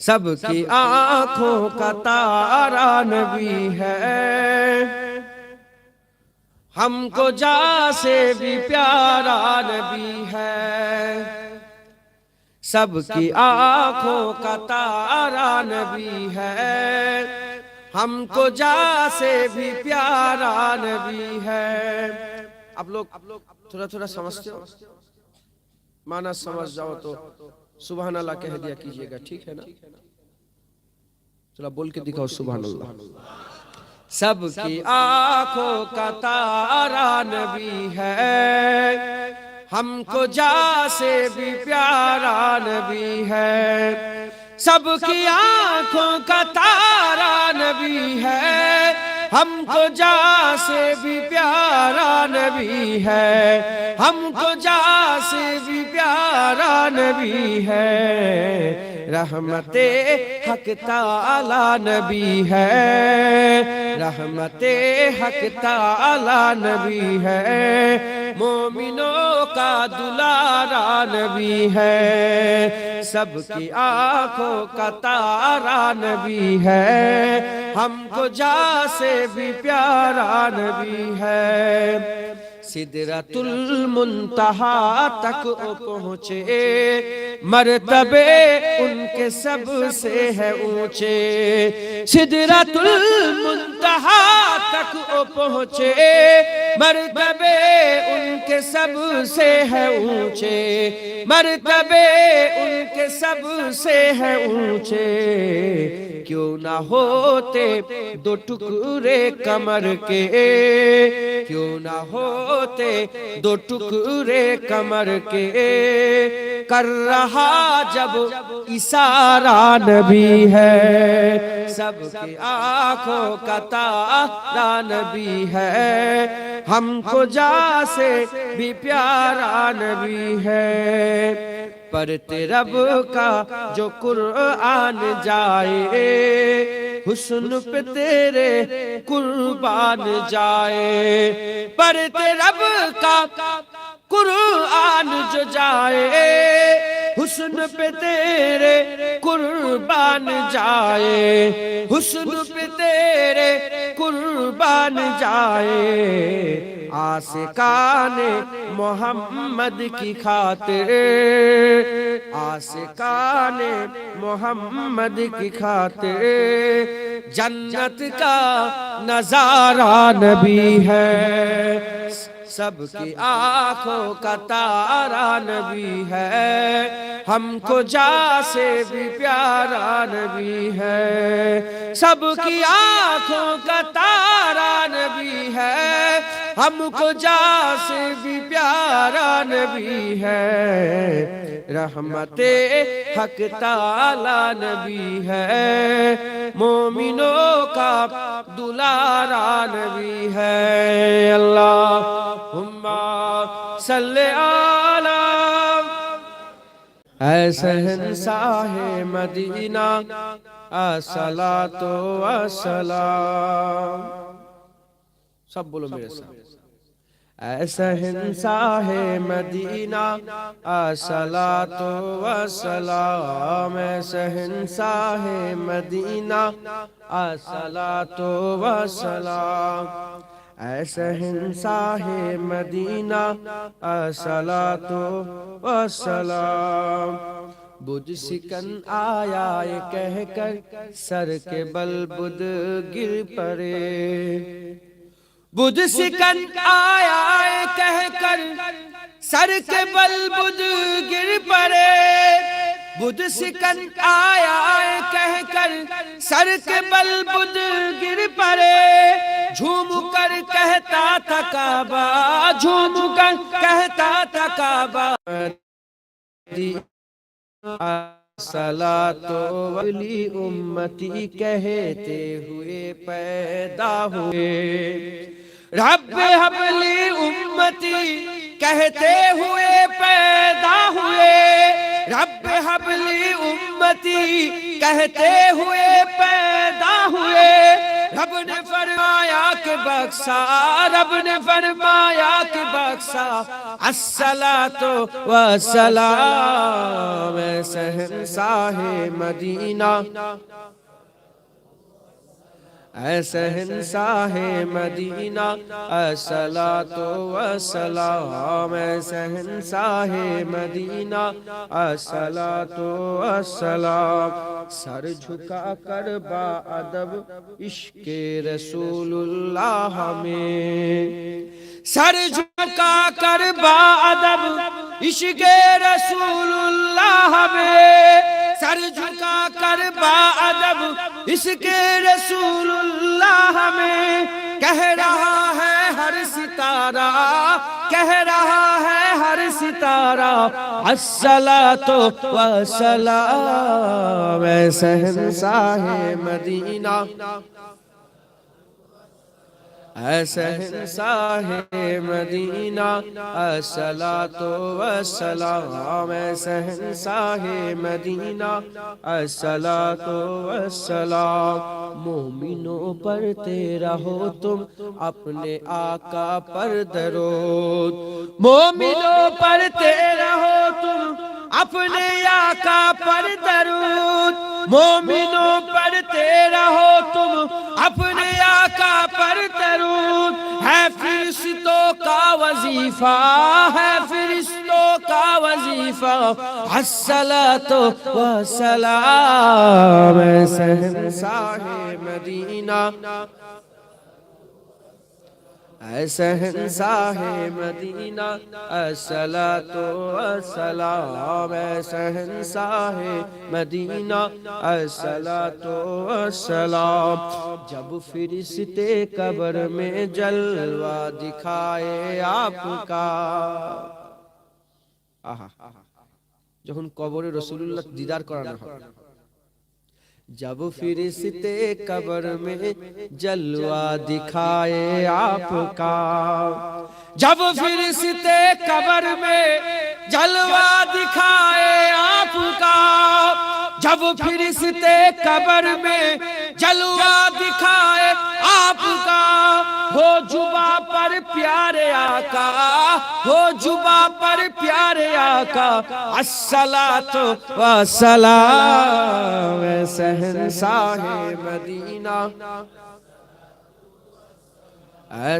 سب کی آنکھوں کا تارا نبی ہے۔ ہم کو جا سے بھی پیارا نبی ہے۔ سب کی آنکھوں کا تارا نبی ہے۔ ہم کو جا سے بھی پیارا نبی ہے۔ اب لوگ تھوڑا تھوڑا سمجھتے ہو؟ مانا سمجھ جاؤ تو۔ سبحان اللہ کہہ دیا کیجیے گا، ٹھیک ہے نا؟ چلا بول کے دکھاؤ سبحان اللہ۔ سب کی آنکھوں کا تارا نبی ہے۔ ہم کو جا سے بھی پیارا نبی ہے۔ سب کی آنکھوں کا تارا نبی ہے۔ ہم کو جا سے بھی پیارا نبی ہے۔ ہم کو جا سے بھی پیارا نبی ہے۔ رحمت حق تعالی نبی ہے۔ رحمت حق تعالی نبی ہے۔ مومنوں کا دلارا نبی ہے۔ سب کی آنکھوں کا تارا نبی ہے۔ ہم کو جا سے بھی پیارا نبی ہے۔ صدرت المنتہا تک وہ پہنچے۔ مرتبے ان کے سب سے ہے اونچے۔ صدرت المنتہا تک او پہنچے مرتبے ان کے سب سے ہے اونچے۔ مرتبے ان کے سب سے ہے اونچے۔ کیوں نہ ہوتے دو ٹکڑے کمر کے۔ کیوں نہ ہوتے دو ٹکڑے کمر کے۔ کر رہا جب اشارہ نبی ہے۔ سب کی آنکھوں کا تارا نبی ہے۔ ہم کو جا سے بھی پیارا نبی ہے۔ پرتے رب کا جو قرآن جائے، حسن پہ تیرے قربان جائے۔ پرتے رب کا قرآن جو جائے، حسن پہ تیرے قربان جائے۔ حسن پہ تیرے قربان جائے۔ آسکان محمد کی خاطر۔ آسکان محمد کی خاطر۔ جنت کا نظارہ نبی ہے۔ سب کی آنکھوں کا تارا نبی ہے۔ ہم کو جا سے بھی پیارا نبی ہے۔ سب کی آنکھوں کا تارا ہم کو جا سے بھی پیارا نبی ہے۔ رحمت حق تعالی نبی ہے۔ مومنوں کا دلارا نبی ہے۔ اللہ صلی علی اے شہنشاہ مدینہ۔ الصلاۃ سب بولو میرے ساتھ۔ اے شہنشاہ مدینہ الصلاۃ والسلام اے شہنشاہ مدینہ الصلاۃ والسلام اے شہنشاہ مدینہ الصلاۃ والسلام بدھ سکن آیا کہہ کر سر کے بل بدھ گر پڑے۔ بدھ سکن آیا کہہ کر، سر کے بل بدھ گر پڑے۔ بدھ سکن آیا کہہ کر، سر کے بل بدھ گر پڑے۔ جھوم کر کہتا تھا کعبہ، جھوم کر کہتا تھا کعبہ۔ سلا تو ولی امتی کہتے ہوئے پیدا ہوئے۔ رب حبلی امتی کہتے ہوئے پیدا ہوئے۔ رب حبلی امتی کہتے ہوئے پیدا ہوئے۔ رب نے فرمایا کہ بخشا، رب نے فرمایا کہ بخشا۔ السلام و سلام سہن مدینہ۔ اے سہن ساہ مدینہ السلام و سلام اے سہن ساہ مدینہ السلام و سلام سر جھکا کر با ادب عشق رسول اللہ میں سر جھکا کر با کر با ادب اس کے رسول اللہ میں کہہ رہا ہے ہر ستارہ، کہہ رہا ہے ہر ستارہ السلام و سلام سہن ساہ مدینہ۔ اے مدینہ اصلا تو سلام اے سہن ساہ مدینہ اصلا تو سلام مومنوں پر تیرا ہو تم اپنے آقا پر درود۔ مومنوں پر تیرا اپنے آقا پر درود، مومنوں پر تیرا ہو تم اپنے آقا پر درود۔ ہے فرشتوں کا وظیفہ، ہے فرشتوں کا وظیفہ۔ السلام و سلام سہن ساہ مدینہ اے سہن ساہ مدینہ السلام و سلام اے سہن ساہ مدینہ السلام و سلام جب فرشتے قبر میں جلوہ دکھائے آپ کا আহা যখন কবরে রসুল্লাহ দিদার করানো হয় جب فرشتے قبر میں جلوہ دکھائے آپ کا جب فرشتے قبر میں جلوہ دکھائے آپ کا جب فرشتے قبر میں جلوہ دکھائے آپ کا ہو جبا پر پیارے آقا ہو جبا پر پیارے آقا السلام و سلام سہن ساہ مدینہ اے سہن ساہ مدینہ السلام و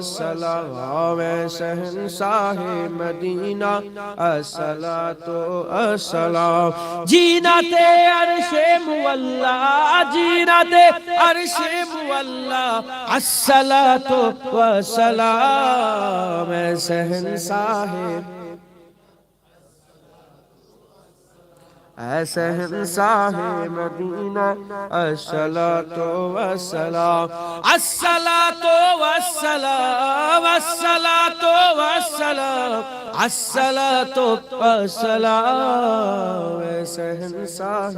سلام اے سہن ساہ مدینہ السلام و سلام جینا تے عرش مولا جینا تے عرش مولا السلام و سلام اے سہن ساہ مدینہ، السلام و سلام۔ السلام و سلام، السلام و سلام، السلام و سلام۔ اے سہن ساہ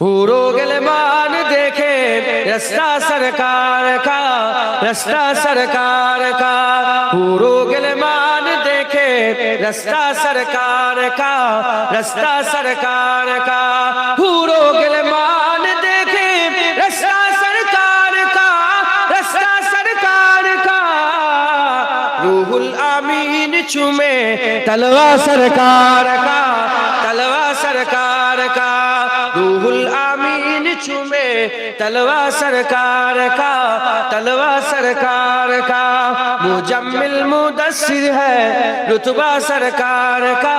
ہورو گلمان دیکھے، رستہ سرکار کا، رستہ سرکار کا۔ ہورو گلمان دیکھے رستہ سرکار کا رستہ سرکار کا ہورو گلمان دیکھے رستہ سرکار کا رستہ سرکار کا روح الامین چومے تلوا سرکار تلوا سرکار کا تلوا سرکار کا۔ مجمل مدثر ہے رتبہ سرکار کا،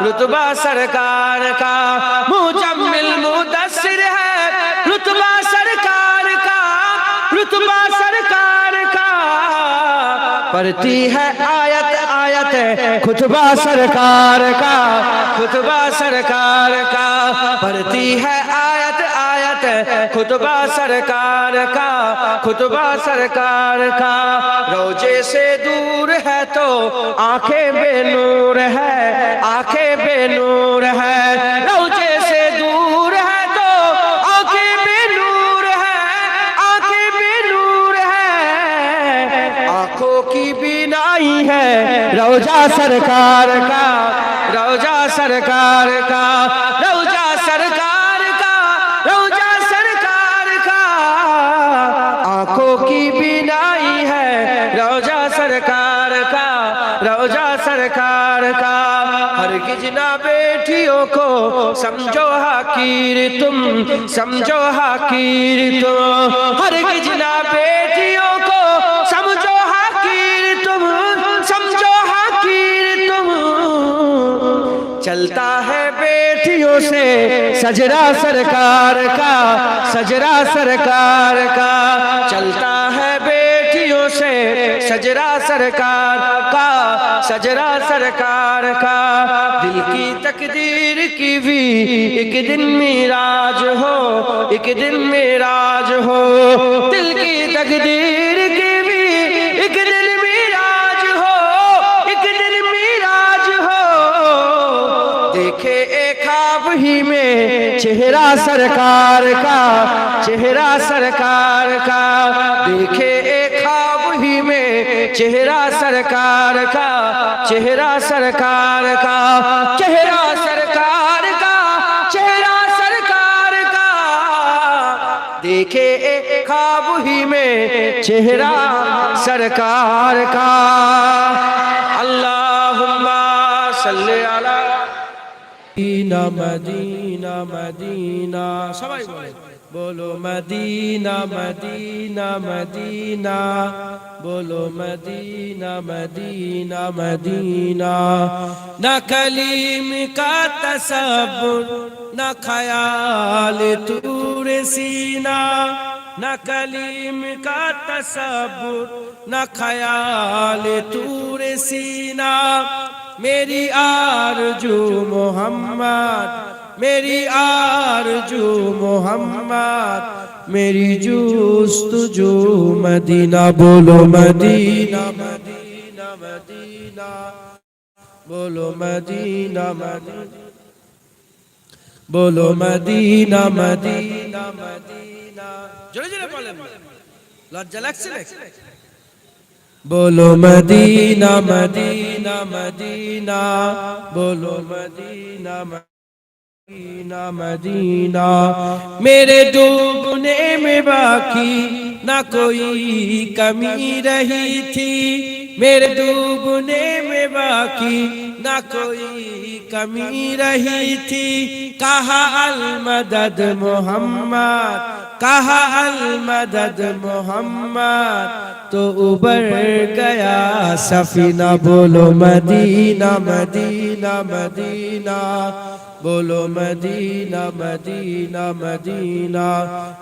رتبہ سرکار کا۔ مجمل مدثر ہے رتبہ سرکار کا، رتبہ سرکار کا۔ پڑھتی ہے آیت آیت خطبہ سرکار کا، خطبہ سرکار کا۔ پڑھتی ہے آیت آیت خطبہ سرکار کا، خطبہ سرکار کا۔ روجے سے دور ہے تو آنکھیں بے نور ہے، آنکھیں بے نور ہے۔ روجے سے دور ہے تو آنکھیں بے نور ہے، آنکھیں بے نور ہے۔ آنکھوں کی بینائی ہے روجہ سرکار کا روجہ سرکار کا۔ تم سمجھو حقیر تم۔ ہر نہ بیٹیوں کو سمجھو حقیر تم۔ سمجھو حقیر تم۔ چلتا ہے بیٹیوں سے سجرا سرکار کا، سجرا سرکار کا۔ چلتا ہے بیٹیوں سے سجرا سرکار کا سجرا سرکار کا۔ دل کی تقدیر کی بھی ایک دن میراج ہو، ایک دن میراج ہو۔ دل کی تقدیر کی بھی ایک دن میراج ہو، ایک دن میراج ہو۔ دیکھے ایک خواب ہی میں چہرہ سرکار کا، چہرہ سرکار کا۔ دیکھے ایک خواب ہی میں چہرہ سرکار کا، چہرہ سرکار کا، چہرہ سرکار کا، چہرہ سرکار کا۔ دیکھے ایک خواب ہی میں چہرہ سرکار کا۔ اللہم صلی علی مدینہ مدینہ مدینہ سبائی بولے بولو مدینہ مدینہ مدینہ بولو مدینہ مدینہ مدینہ نہ کلیم کا تصور نہ خیال تور سینہ نہ کلیم کا تصور نہ خیال تور سینہ میری آرجو محمد میری آرجو محمد میری جوست جو مدینہ بولو مدینہ مدینہ مدینہ بولو مدینہ مدینہ بولو مدینہ مدینہ مدینہ جڑے جڑے بولے لجہ لگسے بولو مدینہ مدینہ مدینہ، بولو مدینہ مدینہ مدینہ۔ میرے ڈوبنے میں باقی نہ کوئی کمی رہی تھی۔ میرے ڈوبنے میں باقی نہ کوئی کمی رہی تھی۔ کہا المدد محمد کہا المدد محمد تو ابر گیا سفینہ بولو مدینہ مدینہ مدینہ بولو مدینہ مدینہ مدینہ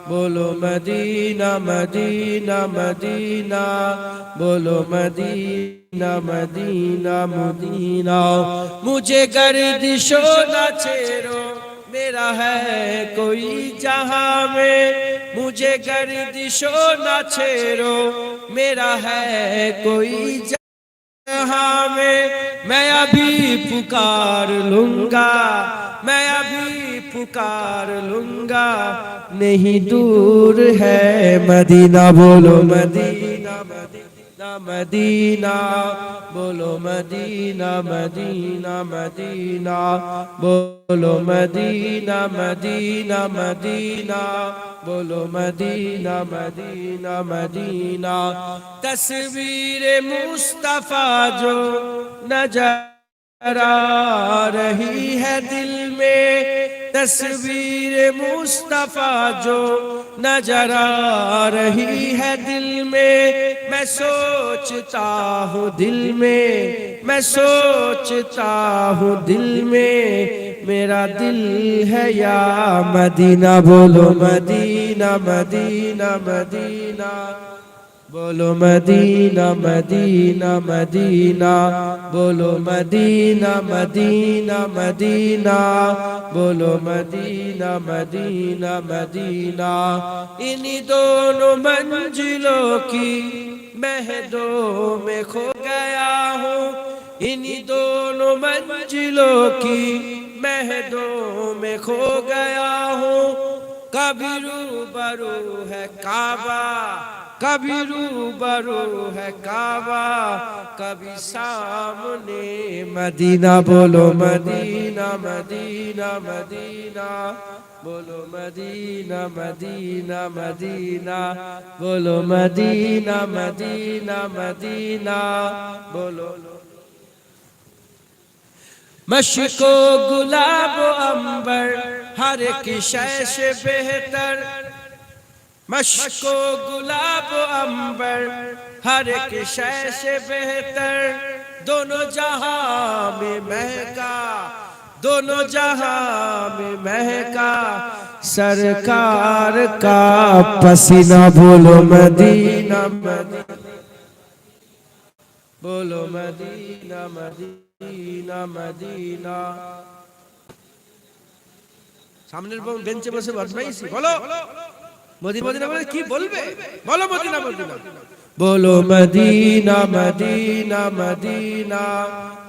بولو مدینہ مدینہ مدینہ بولو مدینہ مدینہ مدینہ مجھے گردش و نہ چھیرو میرا ہے کوئی جہاں میں مجھے گردش و نہ چھیرو میرا ہے کوئی جہاں میں میں ابھی پکار لوں گا میں ابھی پکار لوں گا نہیں دور ہے مدینہ بولو مدینہ مدینہ مدینہ بولو مدینہ مدینہ مدینہ بولو مدینہ مدینہ مدینہ بولو مدینہ مدینہ مدینہ تصویر مصطفیٰ جو نظر آ رہی ہے دل میں تصویر مصطفیٰ جو نظر آ رہی ہے دل میں میں سوچتا ہوں دل میں میں سوچتا ہوں دل میں، میرا دل ہے یا مدینہ، بولو مدینہ مدینہ مدینہ۔ بولو مدینہ مدینہ مدینہ، بولو مدینہ مدینہ مدینہ، بولو مدینہ مدینہ مدینہ۔ انہی دونوں منزلوں کی مہدوں میں کھو گیا ہوں۔ انہی دونوں منزلوں کی مہدوں میں کھو گیا ہوں۔ کبھی روبرو ہے کعبہ۔ کبھی روبرو ہے کعبہ کبھی سامنے مدینہ بولو مدینہ مدینہ مدینہ بولو مدینہ مدینہ مدینہ بولو مدینہ مدینہ مدینہ بولو مشک و گلاب و امبر ہر ایک شے سے بہتر مشک و گلاب و امبر ہر ایک شے سے بہتر دونوں جہاں میں مہکا دونوں جہاں میں مہکا سرکار کا پسینہ بولو مدینہ مدینہ بولو مدینہ مدینہ مدینہ সামনের বেঞ্চে বসে বদমাইছি বলো মদিনা মদিনা বলে কি বলবে? বলো মদিনা। বলো মদিনা মদিনা মদিনা।